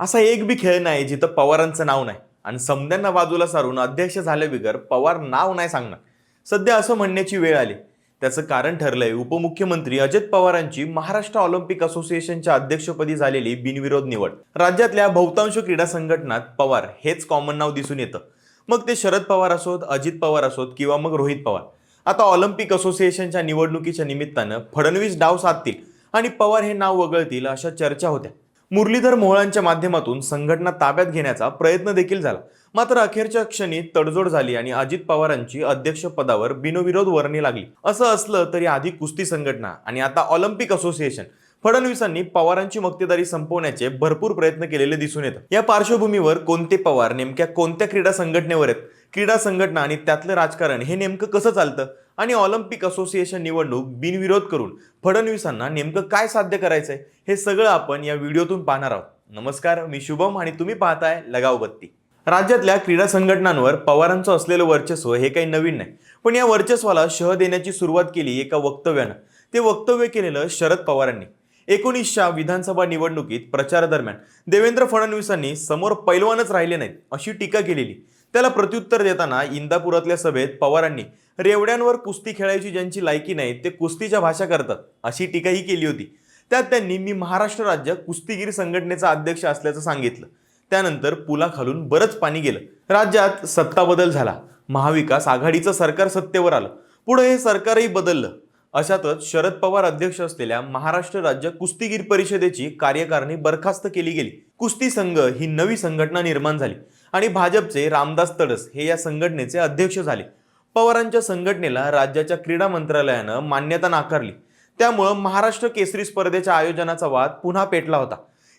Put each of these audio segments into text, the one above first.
असा एक बी खेळ नाही जिथं पवारांचं नाव नाही. आणि समद्यांना बाजूला सारून अध्यक्ष झाल्याबिगर पवार नाव नाही सांगणार. सध्या असं म्हणण्याची वेळ आली. त्याचं कारण ठरलंय उपमुख्यमंत्री अजित पवारांची महाराष्ट्र ऑलिम्पिक असोसिएशनच्या अध्यक्षपदी झालेली बिनविरोध निवड. राज्यातल्या बहुतांश क्रीडा संघटनात पवार हेच कॉमन नाव दिसून येतं. मग ते शरद पवार असोत अजित पवार असोत किंवा मग रोहित पवार. आता ऑलिम्पिक असोसिएशनच्या निवडणुकीच्या निमित्तानं फडणवीस डाव साधतील आणि पवार हे नाव वगळतील अशा चर्चा होत्या. मुरलीधर मोहळांच्या माध्यमातून संघटना ताब्यात घेण्याचा प्रयत्न देखील झाला. मात्र अखेरच्या क्षणी तडजोड झाली आणि अजित पवारांची अध्यक्षपदावर बिनविरोध वर्णी लागली. असं असलं तरी आधी कुस्ती संघटना आणि आता ऑलिम्पिक असोसिएशन फडणवीसांनी पवारांची मक्तेदारी संपवण्याचे भरपूर प्रयत्न केलेले दिसून येतं. या पार्श्वभूमीवर कोणते पवार नेमक्या कोणत्या क्रीडा संघटनेवर आहेत? क्रीडा संघटना आणि त्यातलं राजकारण हे नेमकं कसं चालतं? आणि ऑलिम्पिक असोसिएशन निवडणूक बिनविरोध करून फडणवीसांना नेमकं काय साध्य करायचंय हे सगळं आपण या व्हिडिओतून पाहणार आहोत. नमस्कार मी शुभम आणि तुम्ही पाहताय लगाव बत्ती. राज्यातल्या क्रीडा संघटनांवर पवारांचं असलेलं वर्चस्व हे काही नवीन नाही. पण या वर्चस्वाला शह देण्याची सुरुवात केली एका वक्तव्यानं. ते वक्तव्य केलेलं शरद पवारांनी. एकोणीसच्या विधानसभा निवडणुकीत प्रचारादरम्यान देवेंद्र फडणवीसांनी समोर पैलवानच राहिले नाहीत अशी टीका केलेली. त्याला प्रत्युत्तर देताना इंदापुरातल्या सभेत पवारांनी रेवड्यांवर कुस्ती खेळायची ज्यांची लायकी नाही ते कुस्तीच्या भाषा करतात अशी टीकाही केली होती. त्यात त्यांनी मी महाराष्ट्र राज्य कुस्तीगीर संघटनेचा अध्यक्ष असल्याचं सांगितलं. त्यानंतर पुलाखालून बरंच पाणी गेलं. राज्यात सत्ता बदल झाला. महाविकास आघाडीचं सरकार सत्तेवर आलं. पुढे हे सरकारही बदललं. अशातच शरद पवार अध्यक्ष असलेल्या महाराष्ट्र राज्य कुस्तीगीर परिषदेची कार्यकारिणी बरखास्त केली गेली. कुस्ती संघ ही नवी संघटना निर्माण झाली. आणि भाजपचे रामदास तडस हे या संघटनेचे अध्यक्ष झाले. पवारांच्या संघटनेला राज्याच्या क्रीडा मंत्रालयानं मान्यता नाकारली. त्यामुळं महाराष्ट्र केसरी स्पर्धेच्या आयोजनाचा वाद पुन्हा पेटला होता.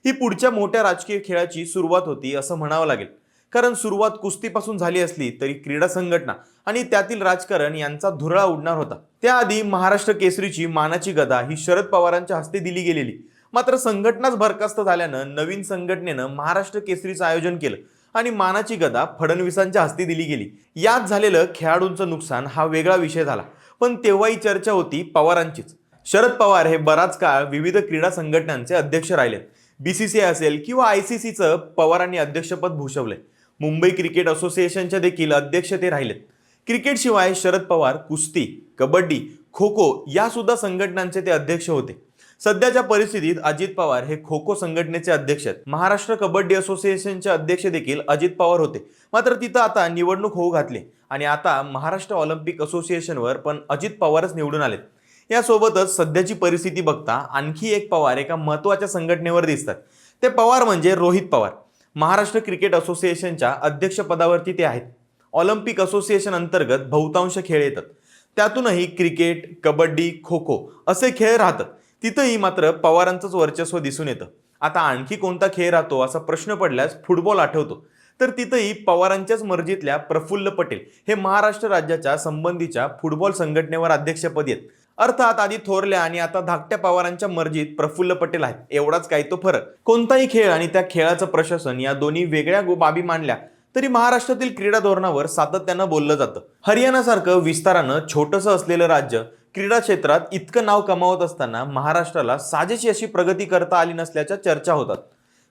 ही पुढच्या मोठ्या राजकीय खेळाची सुरुवात होती असं म्हणावं लागेल. कारण सुरुवात कुस्तीपासून झाली असली तरी क्रीडा संघटना आणि त्यातील राजकारण यांचा धुरळा उडणार होता. त्याआधी महाराष्ट्र केसरीची मानाची गदा ही शरद पवारांच्या हस्ते दिली गेलेली. मात्र संघटनाच बरखास्त झाल्यानं नवीन संघटनेनं महाराष्ट्र केसरीचं आयोजन केलं. आणि मानाची गदा फडणवीसांच्या हस्ते दिली गेली. यात झालेलं खेळाडूंचं नुकसान हा वेगळा विषय झाला. पण तेव्हाही चर्चा होती पवारांचीच. शरद पवार हे बराच काळ विविध क्रीडा संघटनांचे अध्यक्ष राहिलेत. बीसीसीआय असेल किंवा आय सी सीचं पवारांनी अध्यक्षपद भूषवलंय. मुंबई क्रिकेट असोसिएशनचे देखील अध्यक्ष ते राहिलेत. क्रिकेटशिवाय शरद पवार कुस्ती कबड्डी खो खो या सुद्धा संघटनांचे ते अध्यक्ष होते. सध्याच्या परिस्थितीत अजित पवार हे खो खो संघटनेचे अध्यक्ष आहेत. महाराष्ट्र कबड्डी असोसिएशनचे अध्यक्ष देखील अजित पवार होते. मात्र तिथं आता निवडणूक होऊ घातली आणि आता महाराष्ट्र ऑलिम्पिक असोसिएशनवर पण अजित पवारच निवडून आलेत. यासोबतच सध्याची परिस्थिती बघता आणखी एक पवार एका महत्त्वाच्या संघटनेवर दिसतात. ते पवार म्हणजे रोहित पवार. महाराष्ट्र क्रिकेट असोसिएशनच्या अध्यक्षपदावरती ते आहेत. ऑलिम्पिक असोसिएशन अंतर्गत बहुतांश खेळ येतात. त्यातूनही क्रिकेट कबड्डी खो खो असे खेळ राहतात. तिथंही मात्र पवारांचंच वर्चस्व दिसून येतं. आता आणखी कोणता खेळ राहतो असा प्रश्न पडल्यास फुटबॉल आठवतो. तर तिथंही पवारांच्याच मर्जीतल्या प्रफुल्ल पटेल हे महाराष्ट्र राज्याच्या संबंधीच्या फुटबॉल संघटनेवर अध्यक्षपदी आहेत. अर्थात आधी थोरल्या आणि आता धाकट्या पवारांच्या मर्जीत प्रफुल्ल पटेल आहेत. एवढाच काय तो फरक. कोणताही खेळ आणि त्या खेळाचं प्रशासन या दोन्ही वेगळ्या गो- बाबी मांडल्या तरी महाराष्ट्रातील क्रीडा धोरणावर सातत्यानं बोललं जातं. हरियाणासारखं विस्तारानं छोटंसं असलेलं राज्य क्रीडा क्षेत्रात इतकं नाव कमावत असताना महाराष्ट्राला साजेशी अशी प्रगती करता आली नसल्याच्या चर्चा होतात.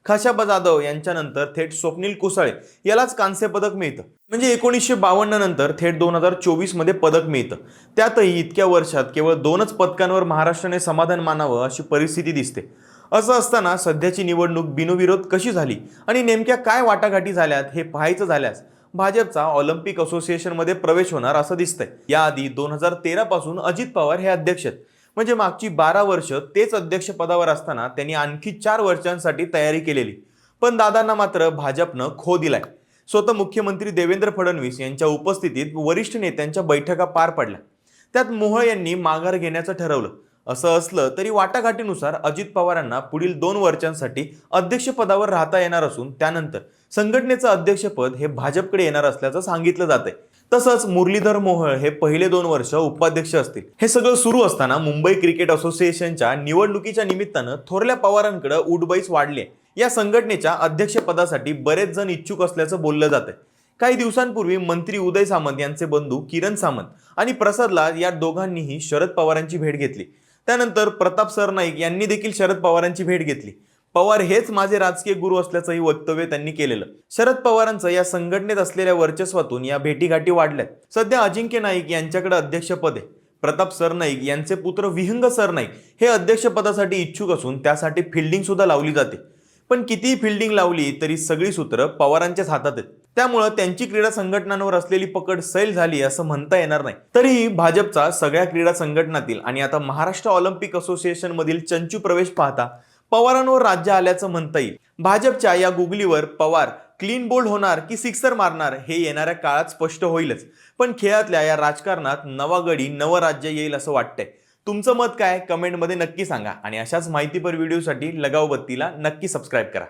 खाशाबा जाधव यांच्यानंतर थेट स्वप्नील कुसळे यालाच कांस्य पदक मिळतं. म्हणजे एकोणीसशे बावन्न नंतर थेट दोन हजार चोवीसमध्ये पदक मिळतं. त्यातही इतक्या वर्षात केवळ दोनच पदकांवर महाराष्ट्राने समाधान मानावं अशी परिस्थिती दिसते. असं असताना सध्याची निवडणूक बिनविरोध कशी झाली आणि नेमक्या काय वाटाघाटी झाल्यात हे पाहायचं झाल्यास भाजपचा ऑलिम्पिक असोसिएशनमध्ये प्रवेश होणार असं दिसतंय. याआधी दोन हजार तेरापासून अजित पवार हे अध्यक्ष आहेत. म्हणजे मागची बारा वर्ष तेच अध्यक्षपदावर असताना त्यांनी आणखी चार वर्षांसाठी तयारी केलेली. पण दादांना मात्र भाजपनं खो दिलाय. स्वतः मुख्यमंत्री देवेंद्र फडणवीस यांच्या उपस्थितीत वरिष्ठ नेत्यांच्या बैठका पार पडल्या. त्यात मोहळ यांनी माघार घेण्याचं ठरवलं. असं असलं तरी वाटाघाटीनुसार अजित पवारांना पुढील दोन वर्षांसाठी अध्यक्षपदावर राहता येणार असून त्यानंतर संघटनेचं अध्यक्षपद हे भाजपकडे येणार असल्याचं सांगितलं जातंय. तसंच मुरलीधर मोहोळ हे पहिले दोन वर्ष उपाध्यक्ष असतील. हे सगळं सुरू असताना मुंबई क्रिकेट असोसिएशनच्या निवडणुकीच्या निमित्तानं थोरल्या पवारांकडे उडबाईस वाढली या संघटनेच्या अध्यक्षपदासाठी बरेच जण इच्छुक असल्याचं बोललं जात आहे काही दिवसांपूर्वी मंत्री उदय सामंत यांचे बंधू किरण सामंत आणि प्रसाद लाल या दोघांनीही शरद पवारांची भेट घेतली. त्यानंतर प्रताप सरनाईक यांनी देखील शरद पवारांची भेट घेतली. पवार हेच माझे राजकीय गुरु असल्याचंही वक्तव्य त्यांनी केलेलं. शरद पवारांचं या संघटनेत असलेल्या वर्चस्वातून या भेटीगाठी वाढल्यात. सध्या अजिंक्य नाईक यांच्याकडे अध्यक्षपद आहे. प्रताप सरनाईक यांचे पुत्र विहंग सरनाईक हे अध्यक्षपदासाठी इच्छुक असून त्यासाठी फिल्डिंग सुद्धा लावली जाते. पण कितीही फिल्डिंग लावली तरी सगळी सूत्र पवारांच्याच हातात आहेत. त्यामुळं त्यांची क्रीडा संघटनांवर असलेली पकड सैल झाली असं म्हणता येणार नाही. तरीही भाजपचा सगळ्या क्रीडा संघटनातील आणि आता महाराष्ट्र ऑलिम्पिक असोसिएशन मधील चंचू प्रवेश पाहता पवारांवर राज्य आल्याचं म्हणता येईल. भाजपच्या या गुगलीवर पवार क्लीन बोल्ड होणार की सिक्सर मारणार हे येणाऱ्या काळात स्पष्ट होईलच. पण खेळातल्या या राजकारणात नवागडी नवं राज्य येईल असं वाटतंय. तुमचं मत काय? कमेंटमध्ये नक्की सांगा. आणि अशाच माहितीपर व्हिडिओसाठी लगाव बत्तीला नक्की सबस्क्राईब करा.